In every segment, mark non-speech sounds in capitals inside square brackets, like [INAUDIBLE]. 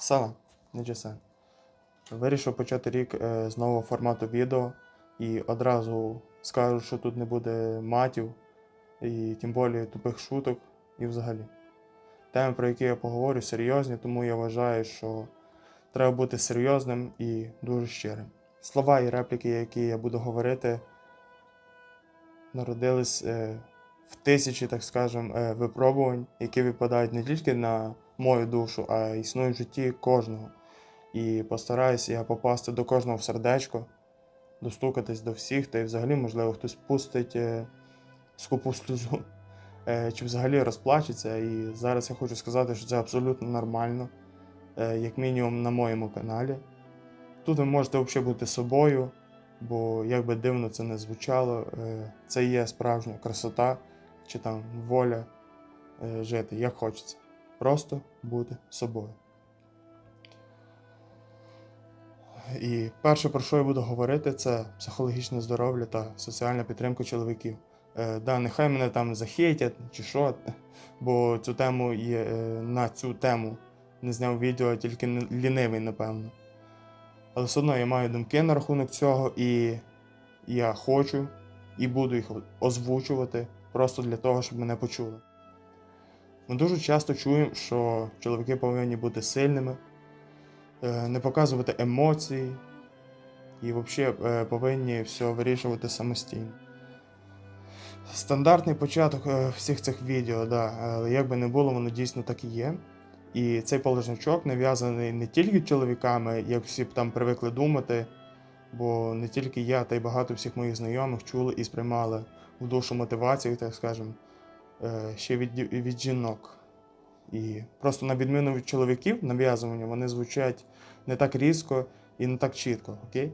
Салам, не Джесен. Вирішив почати рік е, з нового формату відео і одразу скажу, що тут не буде матів і тим більше тупих шуток і взагалі. Теми, про які я поговорю, серйозні, тому я вважаю, що треба бути серйозним і дуже щирим. Слова і репліки, які я буду говорити, народились е, в тисячі, так скажем, е, випробувань, які випадають не тільки на мою душу, а існують в житті кожного. І постараюся я попасти до кожного в сердечко, достукатись до всіх, та й взагалі, можливо, хтось пустить е, скупу сльозу, е, чи взагалі розплачеться. І зараз я хочу сказати, що це абсолютно нормально, е, як мінімум на моєму каналі. Тут ви можете взагалі бути собою, бо як би дивно це не звучало, це є справжня красота чи там воля жити, як хочеться. Просто бути собою. І перше, про що я буду говорити, це психологічне здоров'я та соціальна підтримка чоловіків. Е, да, нехай мене там захейтять чи що, бо цю тему є, е, на цю тему не зняв відео, тільки лінивий, напевно. Але все одно я маю думки на рахунок цього, і я хочу і буду їх озвучувати просто для того, щоб мене почули. Ми дуже часто чуємо, що чоловіки повинні бути сильними, е, не показувати емоцій і взагалі е, повинні все вирішувати самостійно. Стандартний початок е, всіх цих відео, да, але як би не було, воно дійсно так і є. І цей положничок нав'язаний не тільки чоловіками, як всі б там привикли думати, бо не тільки я, та й багато всіх моїх знайомих чули і сприймали в душу мотивацію, так скажемо, ще від, від жінок. І просто на відміну від чоловіків, нав'язування, вони звучать не так різко і не так чітко, окей?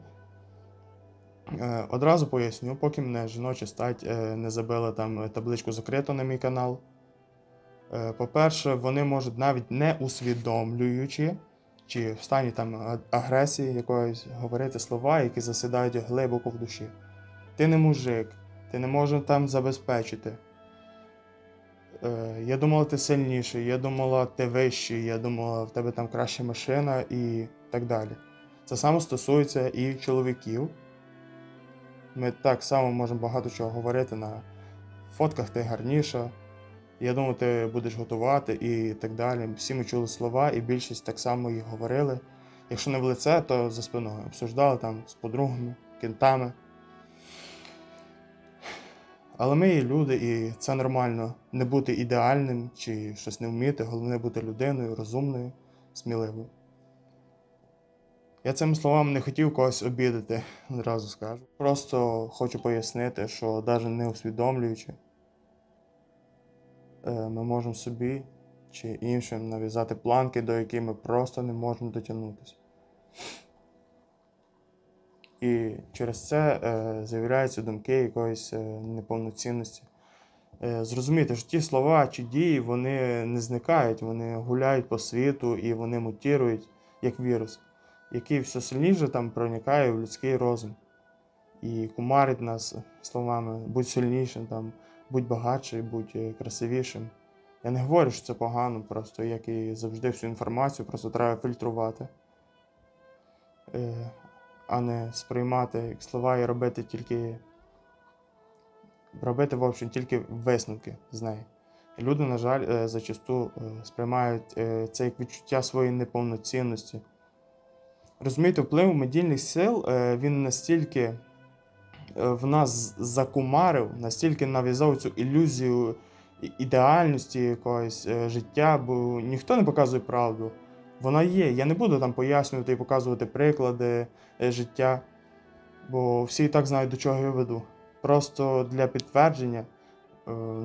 Е, Одразу поясню, поки мене жіноча стать е, не забила там е, табличку закрито на мій канал. Е, По-перше, вони можуть навіть не усвідомлюючи, чи в стані там агресії якоїсь говорити слова, які засідають глибоко в душі. Ти не мужик, ти не можеш там забезпечити. Е, Я думала, ти сильніший, я думала, ти вищий, я думала, в тебе там краща машина і так далі. Це саме стосується і чоловіків. Ми так само можемо багато чого говорити на фотках ти гарніша. Я думаю, ти будеш готувати і так далі. Всі ми чули слова, і більшість так само їх говорили. Якщо не в лице, то за спиною. Обсуждали там з подругами, кентами. Але ми є люди, і це нормально не бути ідеальним чи щось не вміти, головне бути людиною, розумною, сміливою. Я цими словами не хотів когось обідати, одразу скажу. Просто хочу пояснити, що навіть не усвідомлюючи, е, ми можемо собі чи іншим нав'язати планки, до яких ми просто не можемо дотягнутися. І через це е, з'являються думки якоїсь е, неповноцінності. Е, зрозуміти, що ті слова чи дії вони не зникають, вони гуляють по світу і вони мутірують як вірус, який все сильніше там проникає в людський розум і кумарить нас словами будь сильнішим, там, будь багатший, будь красивішим. Я не говорю, що це погано, просто як і завжди всю інформацію, просто треба фільтрувати. А не сприймати як слова і робити тільки. Робити, в общем, тільки висновки з неї. Люди, на жаль, е, зачасту е, сприймають е, це як відчуття своєї неповноцінності. Розумієте, вплив медійних сил він настільки в нас закумарив, настільки нав'язав цю ілюзію ідеальності якогось життя, бо ніхто не показує правду. Вона є. Я не буду там пояснювати і показувати приклади е, життя, бо всі і так знають, до чого я веду. Просто для підтвердження, е,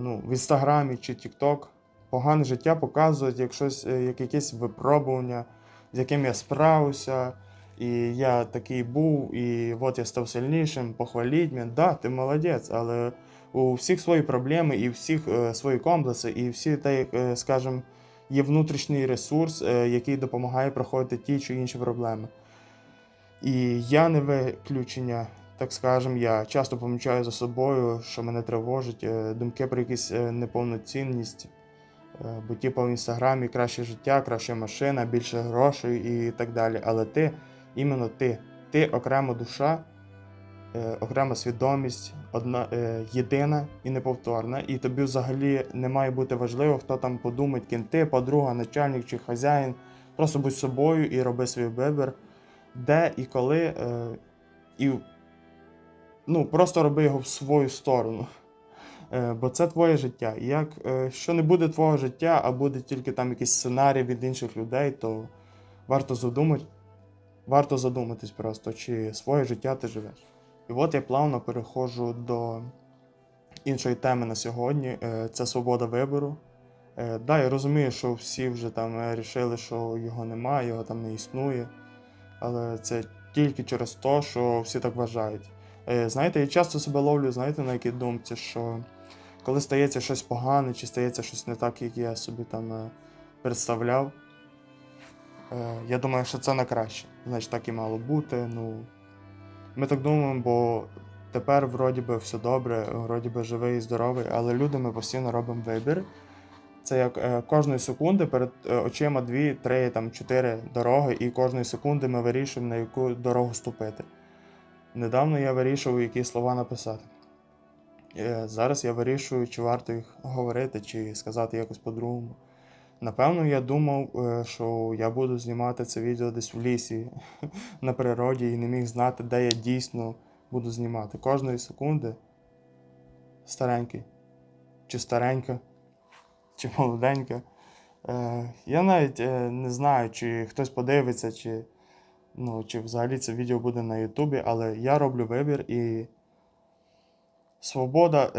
ну, в інстаграмі чи TikTok погане життя показують як щось, е, як якесь випробування, з яким я справився, і я такий був, і от я став сильнішим, похваліть мене. Да, ти молодець, але у всіх свої проблеми, і всіх е, свої комплекси, і всі, так, е, скажімо, є внутрішній ресурс, е, який допомагає проходити ті чи інші проблеми. І я не виключення, так скажем, я часто помічаю за собою, що мене тривожить е, думки про якусь е, неповноцінність, Бо типу в інстаграмі краще життя, краща машина, більше грошей і так далі. Але ти, іменно ти, ти окрема душа, окрема свідомість, одна, е, єдина і неповторна. І тобі взагалі не має бути важливо, хто там подумає, ким ти, подруга, начальник чи хазяїн. Просто будь собою і роби свій вибір, де і коли. Е, і ну, просто роби його в свою сторону. Е, бо це твоє життя. І як е, що не буде твого життя, а буде тільки там якийсь сценарій від інших людей, то варто задумати, варто задуматись просто, чи своє життя ти живеш. І от я плавно переходжу до іншої теми на сьогодні. Е, Це свобода вибору. Е, Да, я розумію, що всі вже там е, рішили, що його немає, його там не існує. Але це тільки через те, що всі так вважають. Знаєте, я часто себе ловлю, знаєте, на якій думці, що коли стається щось погане, чи стається щось не так, як я собі там представляв, я думаю, що це на краще. Значить, так і мало бути. Ну, ми так думаємо, бо тепер вроді би все добре, вроді би живий і здоровий, але люди ми постійно робимо вибір. Це як е, кожної секунди перед е, очима дві, три, там, чотири дороги, і кожної секунди ми вирішуємо, на яку дорогу ступити. Недавно я вирішував, які слова написати. Е, Зараз я вирішую, чи варто їх говорити, чи сказати якось по-другому. Напевно, я думав, е, що я буду знімати це відео десь в лісі [LAUGHS] на природі і не міг знати, де я дійсно буду знімати. Кожної секунди старенький, чи старенька, [LAUGHS] чи молоденька. Е, Я навіть е, не знаю, чи хтось подивиться, чи, ну, чи взагалі це відео буде на Ютубі, але я роблю вибір і свобода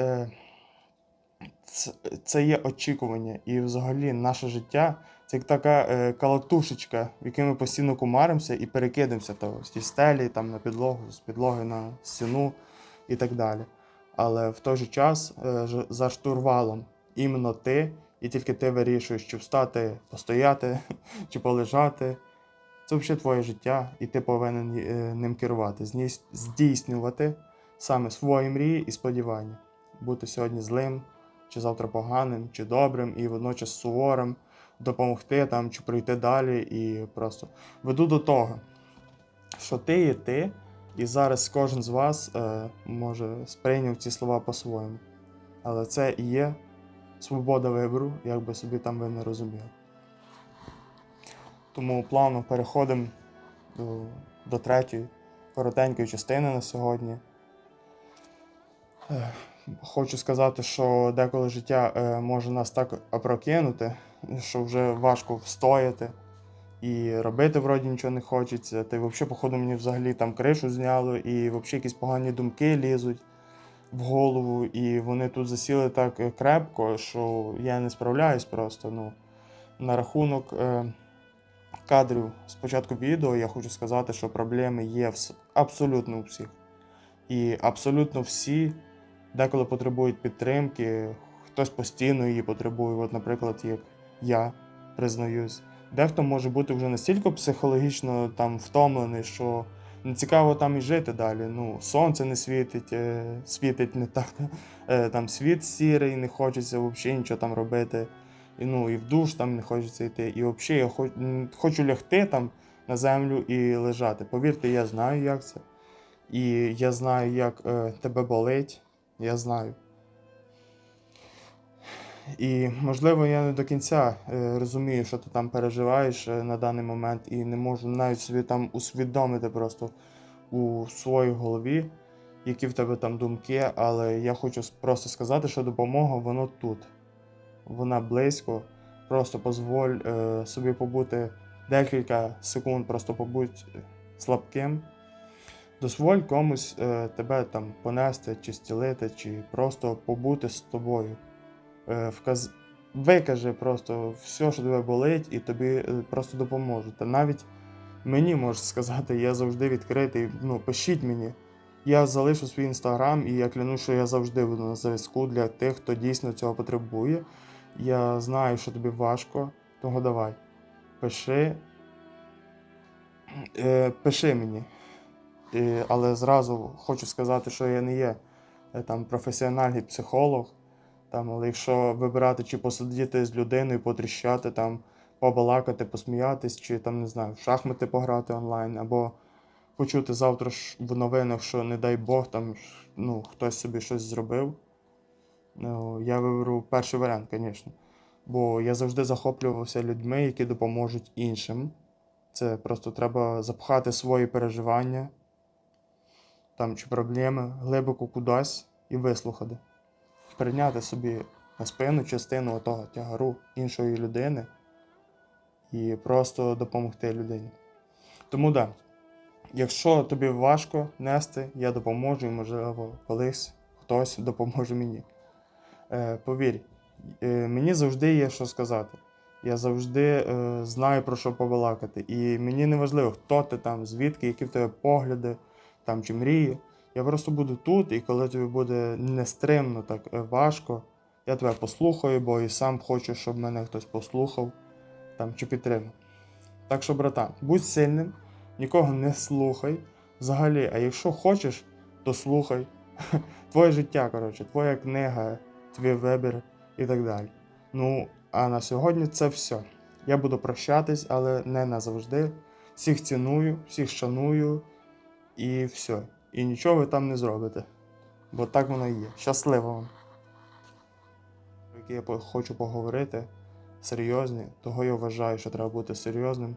це, є очікування. І взагалі наше життя це як така е, калатушечка, в якій ми постійно кумаримося і перекидаємося то з тій стелі там, на підлогу, з підлоги на стіну і так далі. Але в той же час е, за штурвалом іменно ти, і тільки ти вирішуєш, чи встати, постояти, [LAUGHS] чи полежати. Це взагалі твоє життя, і ти повинен е, ним керувати, здійснювати саме свої мрії і сподівання. Бути сьогодні злим, чи завтра поганим, чи добрим, і водночас суворим, допомогти там, чи пройти далі. І просто веду до того, що ти є ти, і зараз кожен з вас е, може сприйняв ці слова по-своєму. Але це і є свобода вибору, як би собі там ви не розуміли. Тому плавно переходимо до, до третьої коротенької частини на сьогодні. Хочу сказати, що деколи життя е, може нас так опрокинути, що вже важко встояти. І робити вроді нічого не хочеться. Та й взагалі, походу, мені взагалі там кришу зняло, і взагалі якісь погані думки лізуть в голову, і вони тут засіли так е, крепко, що я не справляюсь просто. Ну, на рахунок е, кадрів з початку відео я хочу сказати, що проблеми є абсолютно у всіх. І абсолютно всі деколи потребують підтримки, хтось постійно її потребує. От, наприклад, як я признаюсь. Дехто може бути вже настільки психологічно там втомлений, що не цікаво там і жити далі. Ну, сонце не світить, е, світить не так. Е, там світ сірий, не хочеться взагалі нічого там робити. І, ну, і в душ там не хочеться йти. І взагалі я хоч, хочу лягти там на землю і лежати. Повірте, я знаю, як це. І я знаю, як е, тебе болить. Я знаю. І, можливо, я не до кінця е, розумію, що ти там переживаєш е, на даний момент, і не можу навіть собі там усвідомити просто у своїй голові, які в тебе там думки, але я хочу просто сказати, що допомога воно тут. Вона близько. Просто дозволь е, собі побути декілька секунд, просто побудь слабким. Дозволь комусь е, тебе там понести, чи стілити, чи просто побути з тобою. Е, вказ... Викажи просто все, що тебе болить, і тобі е, просто допоможуть. Та навіть мені можеш сказати, я завжди відкритий. Ну, пишіть мені. Я залишу свій інстаграм, і я клянусь, що я завжди буду на зв'язку для тих, хто дійсно цього потребує. Я знаю, що тобі важко, того давай. Пиши. Е, пиши мені. Е, але зразу хочу сказати, що я не є е, там професіональний психолог. Там, але якщо вибирати, чи посидіти з людиною, потріщати, там, побалакати, посміятись, чи там, не знаю, в шахмати пограти онлайн, або почути завтра ж в новинах, що, не дай Бог, там ну, хтось собі щось зробив. Ну, я виберу перший варіант, звісно. Бо я завжди захоплювався людьми, які допоможуть іншим. Це просто треба запхати свої переживання там, чи проблеми глибоко кудись і вислухати. Прийняти собі на спину частину того тягару іншої людини і просто допомогти людині. Тому так, да, якщо тобі важко нести, я допоможу і, можливо, колись хтось допоможе мені. Е, повір, е, мені завжди є що сказати. Я завжди е, знаю про що побалакати. І мені не важливо, хто ти там, звідки, які в тебе погляди там, чи мрії. Я просто буду тут, і коли тобі буде нестримно так е, важко, я тебе послухаю, бо і сам хочу, щоб мене хтось послухав там, чи підтримав. Так що, братан, будь сильним, нікого не слухай. Взагалі, а якщо хочеш, то слухай. [LAUGHS] Твоє життя, коротше, твоя книга, твій вибір і так далі. Ну, а на сьогодні це все. Я буду прощатись, але не назавжди. Всіх ціную, всіх шаную і все. І нічого ви там не зробите. Бо так воно і є. Щасливо вам. Про Які я хочу поговорити, серйозні, того я вважаю, що треба бути серйозним